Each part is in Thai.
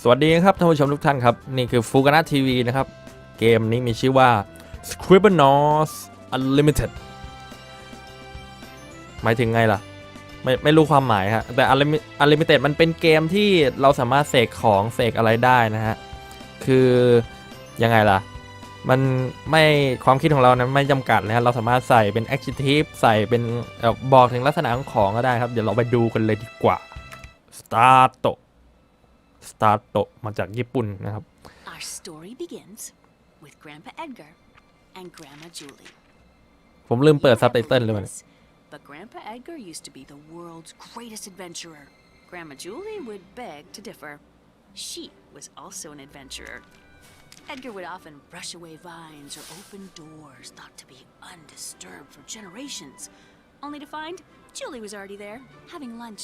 สวัสดีครับท่านผู้ชมทุกท่านครับ นี่คือฟูกานะทีวีนะครับ เกมนี้มีชื่อว่า Scribblenauts Unlimited หมายถึงไงล่ะ ไม่ไม่รู้ความหมายฮะแต่ Unlimited มันเป็นเกมที่เราสามารถเสกของเสกอะไรได้นะฮะ คือยังไงล่ะ มันไม่ความคิดของเรานะไม่จำกัดนะฮะเราสามารถใส่เป็น adjective ใส่เป็นบอกถึงลักษณะของของก็ได้ครับ เดี๋ยวเราไปดูกันเลยดีกว่า Start Start มาจากญี่ปุ่นนะครับ Our story begins with Grandpa Edgar and Grandma Julie. ผมลืมเปิด You ซับไต never เติล learned เลยมัน this, But Grandpa Edgar used to be the world's greatest adventurer. Grandma Julie would beg to differ. She was also an adventurer. Edgar would often brush away vines or open doors thought to be undisturbed for generations, only to find Julie was already there, having lunch.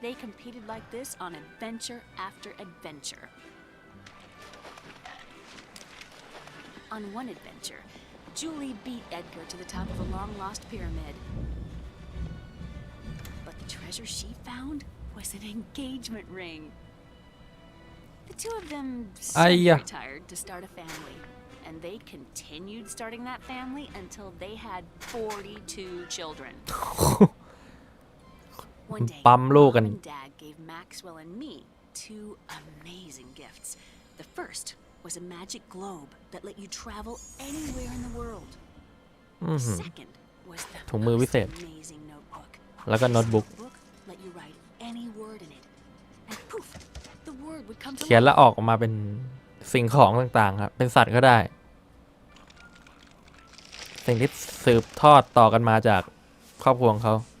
they competed like this on adventure after adventure. On one adventure, Julie beat Edgar to the top of a long lost pyramid. But the treasure she found was an engagement ring. The two of them retired to start a family, and they continued starting that family until they had 42 children. One day, ปั๊มลูกกัน Mom and Dad gave Maxwell and me two amazing gifts. The first was a magic globe that let you travel anywhere in the world. The second was the ถุงมือวิเศษ most amazing notebook. แล้วก็โน้ตบุ๊ก The book let you write any word in it, and poof, the word would come to เขียน life. แล้วออกมาเป็นสิ่งของต่างๆครับ เป็นสัตว์ก็ได้ สิ่งที่สืบทอดต่อกันมาจากครอบครัวของเขา Our parents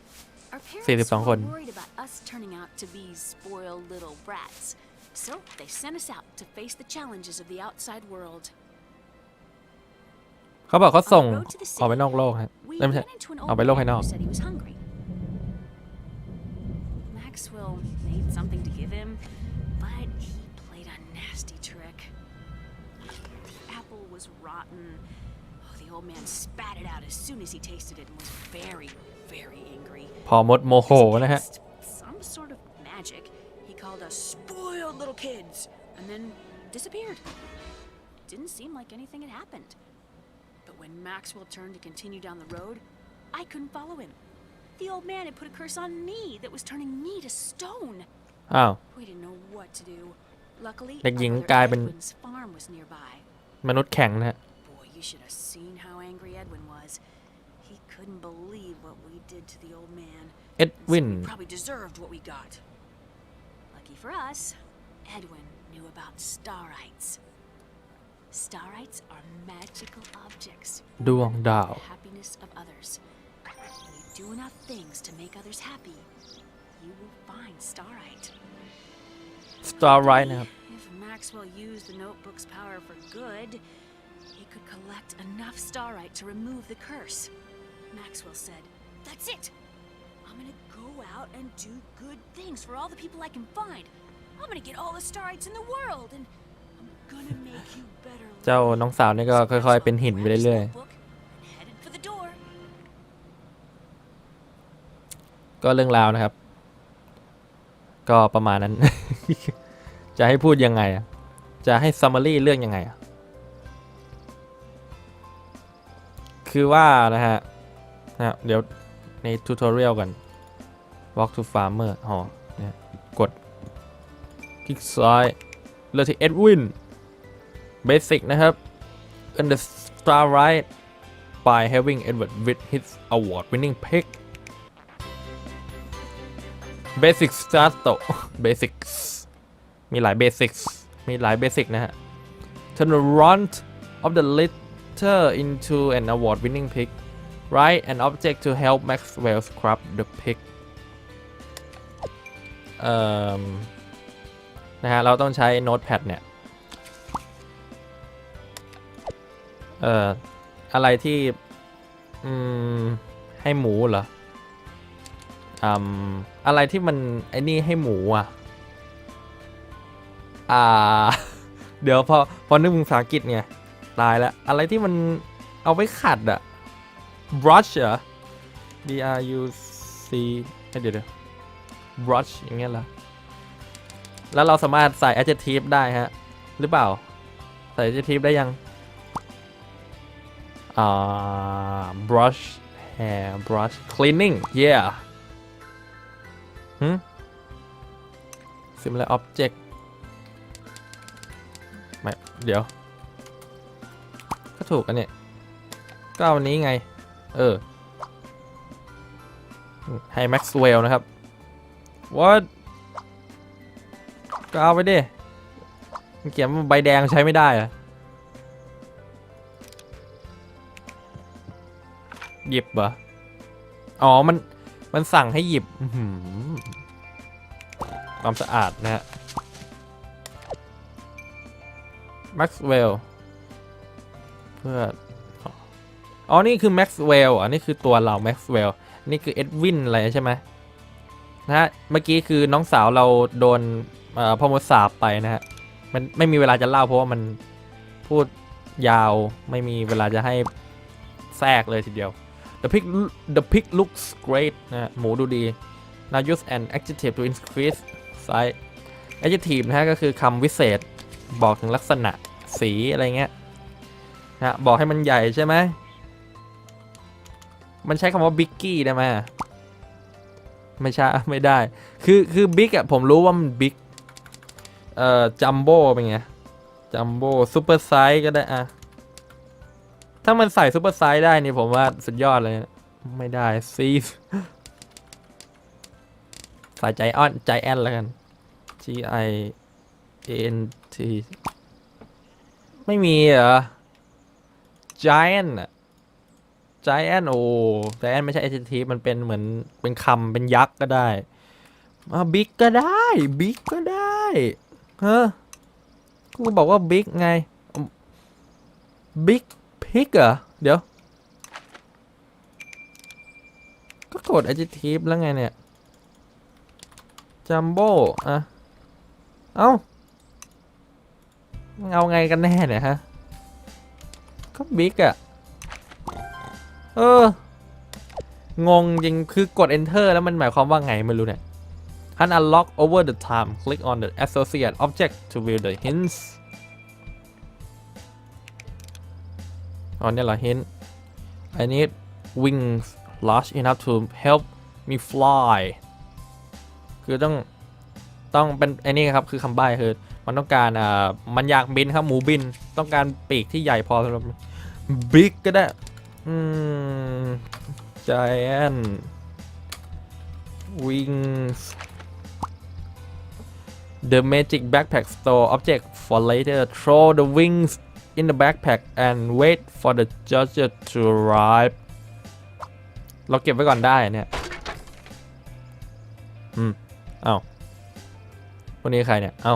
42 were คน worried about us turning out to be spoiled little brats, so they sent us out to face the challenges of the outside world. เขาบอกเขาส่ง On the road to the ออกไป city, นอกโลกครับ We เอ้ยไม่ใช่ ran into an ออก old ไปโลก man ภายนอก who said he was hungry. Maxwell made something to give him, but he played a nasty trick. The apple was rotten. Oh, the old man spat it out as soon as he tasted it and was very, very angry. พอมดโมโหนะฮะ Cast some sort of magic. He called us spoiled little kids and then disappeared. It didn't seem like anything had happened. But when Maxwell turned to continue down the road, I couldn't follow him. The old man had put a curse on me that was turning me to stone. อ้าว We didn't know what to do. Luckily, เด็กหญิง our brother กลายเป็น Edwin's farm was nearby. มนุษย์แข็งนะฮะ Boy, you should have seen how angry Edwin was. He couldn't believe what we did to the old man. Edwin. So probably deserved what we got. Lucky for us, Edwin knew about starites. Starites are magical objects. Duong Dao. Happiness of others. When you do enough things to make others happy, you will find starite. Starite now. If Maxwell used the notebook's power for good, he could collect enough starite to remove the curse. Maxwell said, That's it! I'm gonna go out and do good things for all the people I can find. I'm gonna get all the starites in the world, and I'm gonna make you better. เจ้าน้องสาวนี่ก็ค่อยๆเป็นหินไปเรื่อย Book and headed for the door. ๆ ก็เรื่องราวนะครับ ก็ประมาณนั้น จะให้พูดยังไงอะจะให้ซัมมารีเรื่องยังไงอะคือว่านะฮะ นะเดี๋ยวในทูตอเรียลกัน walk to farmer อ๋อเนี่ยกด คลิกซ้ายเลือกที่ Edwin Basic นะครับ and the star right by having Edward with his award winning pick Basic Start Basics มีหลาย Basics มีหลาย Basic นะฮะ Turn the runt of the litter into an award winning pick Write an object to help Maxwell scrub the pick เอ่อนะฮะ เราต้องใช้โน้ตแพดเนี่ย เอ่อ อะไรที่ อืม ให้หมูเหรออืมอะไรที่มัน ไอ้นี่ให้หมูอะ อ่า เดี๋ยวพอ พอนึกภาษาอังกฤษไง ตายแล้ว อะไรที่มันเอาไว้ขัดอะ brush เหรอ b r u c เอ้ยเดี๋ยวเดี๋ยว brush อย่างเงี้ยเหรอ แล้วเราสามารถใส่ adjective ได้ฮะ หรือเปล่า ใส่ adjective ได้ยัง อ่า brush hair brush cleaning yeah หืม similar object ไม่ เดี๋ยว ก็ถูกกันเนี่ย ก็เอาอันนี้ไง เออ ให้ Maxwell นะครับ what ก็เอาไปดิมันเขียนว่าใบแดงใช้ไม่ได้อะหยิบเหรอ อ๋อ มัน มันสั่งให้หยิบความสะอาดนะฮะ Maxwell เพื่อ อ๋อ นี่คือ Maxwell อะนี่คือตัวเรา Maxwell นี่คือเอ็ดวินอะไรใช่ไหมนะฮะ เมื่อกี้คือน้องสาวเราโดนพ่อมดสาบไปนะฮะ มันไม่มีเวลาจะเล่าเพราะว่ามันพูดยาวไม่มีเวลาจะให้แทรกเลยทีเดียว the pig the pig looks great นะฮะ หมูดูดี now use an adjective to increase size adjective นะฮะ ก็คือคำวิเศษบอกถึงลักษณะสีอะไรเงี้ยนะฮะบอกให้มันใหญ่ใช่ไหม มันใช้คำว่าบิ๊กกี้ได้ไหมไม่ใช่ไม่ได้ คือคือบิ๊กอะผมรู้ว่ามันบิ๊กเอ่อจัมโบ้เป็นไงจัมโบ้ซูเปอร์ไซส์ก็ได้อะถ้ามันใส่ซูเปอร์ไซส์ได้นี่ผมว่าสุดยอดเลยนะไม่ได้ซีฟใส่ใจออนใจแอนแล้วกัน G I N T ไม่มีเหรอ giant อะ giant โอ้ giant ไม่ใช่ adjective มันเป็นเหมือนเป็นคำเป็นยักษ์ก็ได้อ่า big ก็ได้ big ก็ได้เฮ้อกูบอกว่า big ไง big pig เหรอ เดี๋ยว ก็กด adjective แล้วไงเนี่ย jumbo อะเอ้าเอาไงกันแน่เนี่ยฮะ ก็บิ๊กอะ เออ งงจริงคือกด enter แล้วมันหมายความว่าไงไม่รู้เนี่ย Hunt unlock over the time click on the associate object to view the hints อ๋อเนี่ยเหรอ hint I need wings large enough to help me fly คือต้องต้องเป็นไอ้นี่ครับคือคำใบ้คือมันต้องการอ่ามันอยากบินครับหมูบินต้องการปีกที่ใหญ่พอสำหรับบิ๊กก็ได้ อืม giant wings the magic backpack store object for later throw the wings in the backpack and wait for the judge to arrive เราเก็บไว้ก่อนได้เนี่ย อืมเอ้าคนนี้ใครเนี่ย เอ้า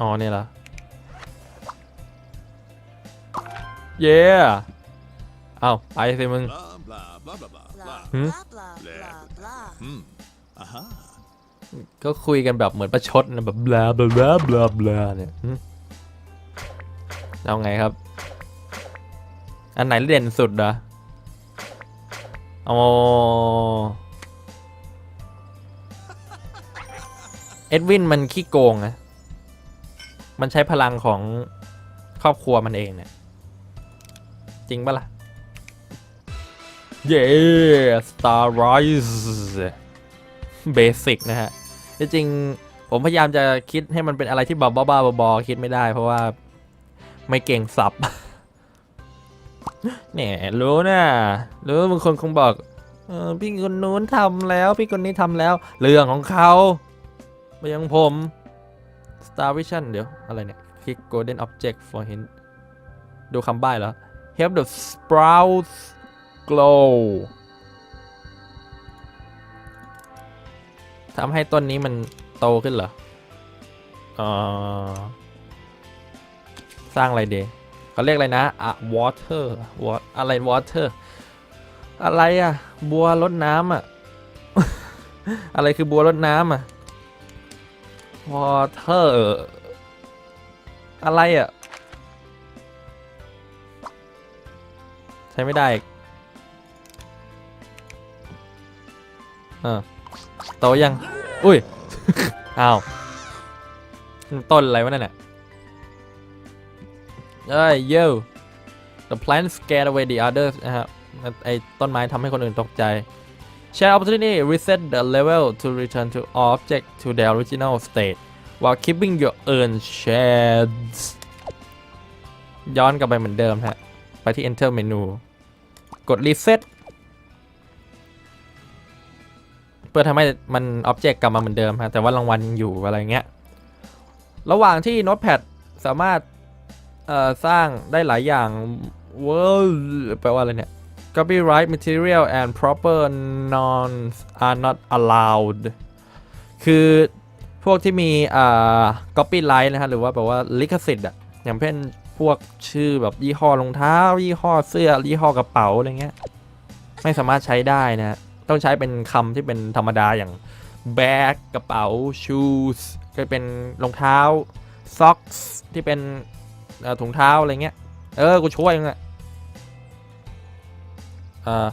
อ๋อเนี่ยเหรอ เย้เอาไปสิมึง Blah, blah, blah, blah, blah, blah. Blah, Hmm? blah, blah, blah, blah. Hmm. Aha. ก็คุยกันแบบเหมือนประชดนะแบบบลาบลาบลาบลาบลาเนี่ยหึเอาไงครับ อันไหนเด่นสุดเหรออ๋อเอ็ดวินมันขี้โกงนะมันใช้พลังของครอบครัวมันเองเนี่ย จริงปะล่ะ เย้ Star Rise เบสิกนะฮะ จริงผมพยายามจะคิดให้มันเป็นอะไรที่แบบบ้าๆบอๆคิดไม่ได้ เพราะว่าไม่เก่งสับเนี่ยรู้นะรู้บางคนคงบอกออพี่คนนู้นทำแล้ว พี่คนนี้ทำแล้ว เรื่องของเขาไม่ยังผม Star Vision เดี๋ยว อะไรเนี่ย Click Golden Object for hint ดูคำใบ้แล้ว Help the sprouts glow ทำให้ต้นนี้มันโตขึ้นเหรอเออสร้างอะไรเดเขาเรียกอะไรนะอะ water what อะไร water อะไรอะบัวรดน้ำอะอะไรคือบัวรดน้ำอะ water อะไรอะ ช้ไม่ได้อีกเออโตยัง อุ้ย อ้าว ต้นอะไรวะนั่นน่ะเอ้ย yo the plant scare away the others นะฮะไอ้ต้นไม้ทำให้คนอื่นตกใจ share opportunity reset the level to return to object to their original state while keeping your own shades ย้อนกลับไปเหมือนเดิมฮะ ไปที่ enter menu กด reset เพื่อทำให้มัน object กต์กลับมาเหมือนเดิมฮะแต่ว่ารางวัลยังอยู่อะไรเงี้ย ระหว่างที่ Notepad สามารถสร้างได้หลายอย่างเว้ยแปลว่าอะไรเนี่ย copyright material and proper nouns are not allowed คือพวกที่มีอ่า copyright นะฮะ หรือว่าแบบว่าลิขสิทธิ์อะอย่างเช่น พวกชื่อแบบยี่ห้อรองเท้ายี่ห้อเสื้อยี่ห้อกระเป๋าอะไรเงี้ยไม่สามารถใช้ได้นะต้องใช้เป็นคำที่เป็นธรรมดาอย่าง bag กระเป๋า shoes ก็เป็นรองเท้า socks ที่เป็นถุงเท้าอะไรเงี้ย เออ กูช่วยมึงอะเอ่อ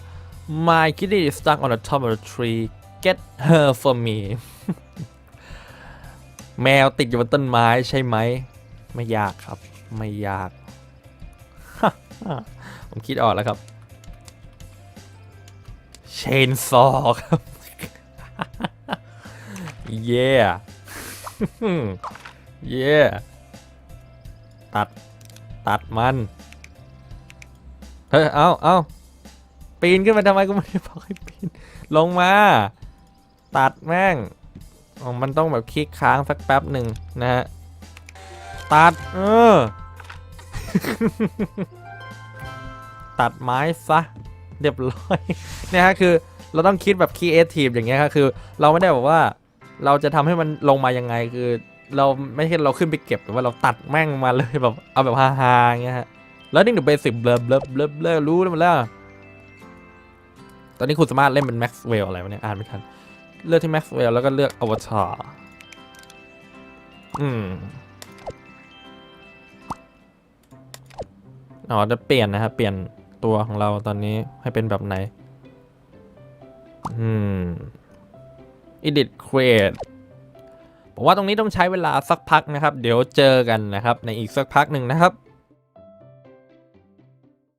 my kitty is stuck on the top of the tree get her for me แมวติดอยู่บนต้นไม้ใช่ไหม ไม่ยากครับ ไม่ยาก ผมคิดออกแล้วครับ เชนซอครับ เย่เย่ตัด ตัดมัน เฮ้ย เอาเอาปีนขึ้นมาทำไมกูไม่ได้บอกให้ปีน ลงมา ตัดแม่งอ๋อมันต้องแบบคลิกค้างสักแป๊บหนึ่งนะฮะ ตัด เออ ตัดไม้ซะเรียบร้อยเนี่ยฮะคือเราต้องคิดแบบคีเอทีฟอย่างเงี้ยครับคือ เราไม่ได้แบบว่าเราจะทำให้มันลงมายังไงคือ เราไม่ใช่เราขึ้นไปเก็บแต่ว่าเราตัดแม่งมาเลยแบบเอาแบบฮาๆอย่างเงี้ยฮะแล้วนี่หนูเบสิกเบลเบลเบลเบลรู้แล้วมันแล้วตอนนี้คุณสามารถเล่นเป็นแม็กซ์เวลอะไรวะเนี่ยอ่านไม่ทันเลือกที่แม็กซ์เวลแล้วก็เลือกอวตารอืม อ๋อจะเปลี่ยนนะครับ เปลี่ยนตัวของเราตอนนี้ให้เป็นแบบไหน อืม edit create ผมว่าตรงนี้ต้องใช้เวลาสักพักนะครับ เดี๋ยวเจอกันนะครับ ในอีกสักพักหนึ่งนะครับ